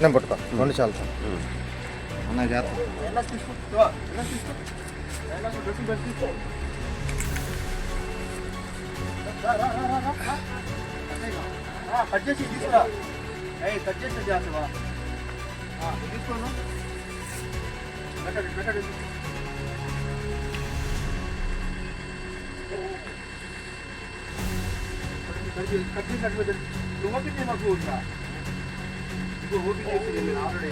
నేను పట్టుకో. రెండు చాలు. సార్ అన్న కట్ చేసి తీసుకురా కట్ చేసి చేస్తావా తీసుకోను పెట్టండి పెట్టండి కట్ చేసి కట్ చేసి నువ్వు ఓపిక మాకు ఇంకో ఓపిక చేసి నేను ఆల్రెడీ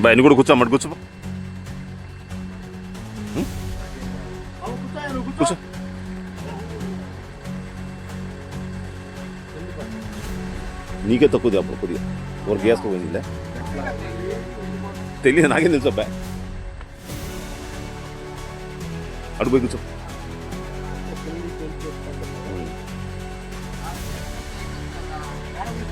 బాయ్ నువ్వు కూడా కూర్చో అమ్మటి కూర్చో. కూర్చో. కూర్చో కూర్చో నీకే తక్కువ అప్పుడు కొద్దిగా. ఒక గ్యాస్ పోయిందిలే? తెలియదు నాకేం తెలుసు అబ్బాయి అడుగు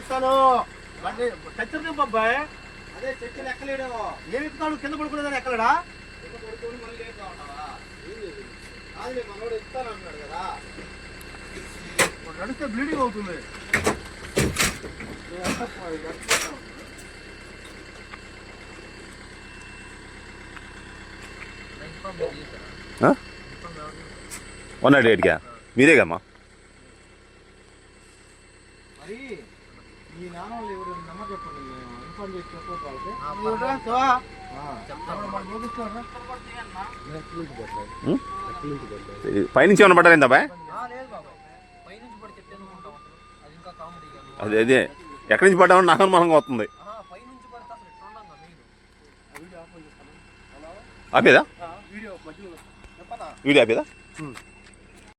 ఎత్తాను చచ్చర్ అబ్బాయి అదే చచ్చలు ఎక్కలేడు ఏమి ఎత్తుతాడు? కింద పడుకునేదాన్ని ఎక్కలేడా? నడిస్తే బ్లీడింగ్ అవుతుంది. వన్ నాట్ ఎయిట్గా? మీరేగమ్మా? మరి ఈ నాన్నలు ఎవరు నమ్మ చెప్పండి. ఇన్ఫార్మ్ చేసి చెప్పొద్దు వాళ్ళకి. అప్పుడు మనం చూపిస్తారా పైనుంచి ఏమన్నా పడ్డారేందా బాయ్? అది అదే అదే. ఎక్కడి నుంచి పడ్డామని నాకు అనుమానంగా వస్తుంది. ఆపేదా? వీడియో ఆపేదా.